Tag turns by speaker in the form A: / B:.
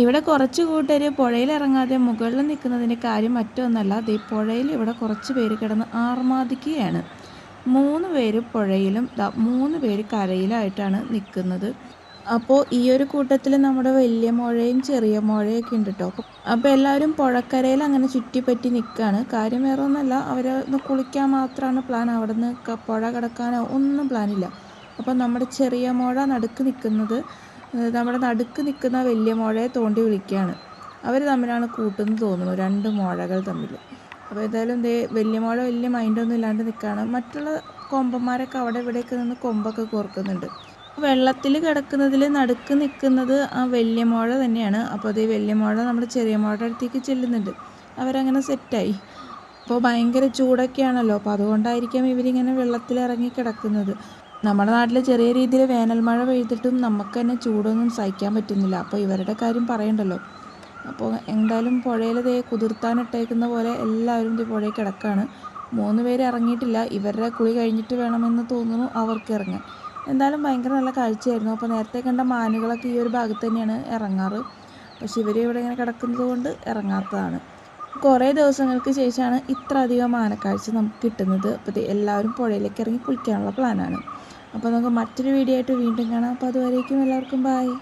A: ഇവിടെ കുറച്ച് കൂട്ടർ പുഴയിൽ ഇറങ്ങാതെ മുകളിൽ നിൽക്കുന്നതിന്റെ കാര്യം മറ്റൊന്നല്ല. ഈ പുഴയിൽ ഇവിടെ കുറച്ച് പേര് കിടന്ന് ആർമാദിക്കുകയാണ്. മൂന്ന് പേര് പുഴയിലും മൂന്ന് പേര് കരയിലായിട്ടാണ് നിൽക്കുന്നത്. അപ്പോൾ ഈ ഒരു കൂട്ടത്തിൽ നമ്മുടെ വലിയ മുഴയും ചെറിയ മുഴയൊക്കെ ഉണ്ട് കേട്ടോ അപ്പോൾ എല്ലാവരും പുഴക്കരയിൽ അങ്ങനെ ചുറ്റിപ്പറ്റി നിൽക്കുകയാണ്. കാര്യം വേറെ ഒന്നല്ല അവർ ഒന്ന് കുളിക്കാൻ മാത്രമാണ് പ്ലാൻ അവിടെ നിന്ന് പുഴ കിടക്കാനോ ഒന്നും പ്ലാനില്ല അപ്പോൾ നമ്മുടെ ചെറിയ മുഴ നടുക്ക് നിൽക്കുന്നത് നമ്മുടെ നടുക്ക് നിൽക്കുന്ന വലിയ മുഴയെ തോണ്ടി വിളിക്കുകയാണ്. അവർ തമ്മിലാണ് കൂട്ടെന്ന് തോന്നുന്നു രണ്ട് മുഴകൾ തമ്മിൽ. അപ്പോൾ ഏതായാലും ദേ വലിയ മുഴ വലിയ മൈൻഡൊന്നും ഇല്ലാണ്ട് നിൽക്കുകയാണ്. മറ്റുള്ള കൊമ്പന്മാരൊക്കെ അവിടെ ഇവിടെയൊക്കെ നിന്ന് കൊമ്പൊക്കെ കോർക്കുന്നുണ്ട്. വെള്ളത്തിൽ കിടക്കുന്നതിൽ നടുക്ക് നിൽക്കുന്നത് ആ വലിയ മുഴ തന്നെയാണ്. അപ്പോൾ അതേ വലിയ മുഴ നമ്മൾ ചെറിയ മുഴയുടെ അടുത്തേക്ക് ചെല്ലുന്നുണ്ട്. അവരങ്ങനെ സെറ്റായി. അപ്പോൾ ഭയങ്കര ചൂടൊക്കെയാണല്ലോ. അപ്പോൾ അതുകൊണ്ടായിരിക്കാം ഇവരിങ്ങനെ വെള്ളത്തിൽ ഇറങ്ങി കിടക്കുന്നത്. നമ്മുടെ നാട്ടിൽ ചെറിയ രീതിയിൽ വേനൽ മഴ പെയ്തിട്ടും നമുക്ക് തന്നെ ചൂടൊന്നും സഹിക്കാൻ പറ്റുന്നില്ല. അപ്പോൾ ഇവരുടെ കാര്യം പറയണ്ടല്ലോ. അപ്പോൾ എന്തായാലും പുഴയിൽ ദേ കുതിർത്താനിട്ടേക്കുന്ന പോലെ എല്ലാവരും ഈ പുഴയിൽ കിടക്കുകയാണ് മൂന്ന് പേര് ഇറങ്ങിയിട്ടില്ല. ഇവരുടെ കുളി കഴിഞ്ഞിട്ട് വേണമെന്ന് തോന്നുന്നു അവർക്ക് ഇറങ്ങാൻ. എന്തായാലും ഭയങ്കര നല്ല കാഴ്ചയായിരുന്നു. അപ്പോൾ നേരത്തെ കണ്ട മാനുകളൊക്കെ ഈ ഒരു ഭാഗത്ത് തന്നെയാണ് ഇറങ്ങാറ്. പക്ഷെ ഇവർ ഇവിടെ ഇങ്ങനെ കിടക്കുന്നത് കൊണ്ട് ഇറങ്ങാത്തതാണ്. കുറേ ദിവസങ്ങൾക്ക് ശേഷമാണ് ഇത്ര അധികം ആനക്കാഴ്ച നമുക്ക് കിട്ടുന്നത്. അപ്പോൾ എല്ലാവരും പുഴയിലേക്ക് ഇറങ്ങി കുളിക്കാനുള്ള പ്ലാനാണ് അപ്പോൾ നമുക്ക് മറ്റൊരു വീഡിയോ ആയിട്ട് വീണ്ടും കാണാം. അപ്പോൾ അതുവരേക്കും എല്ലാവർക്കും ബായ്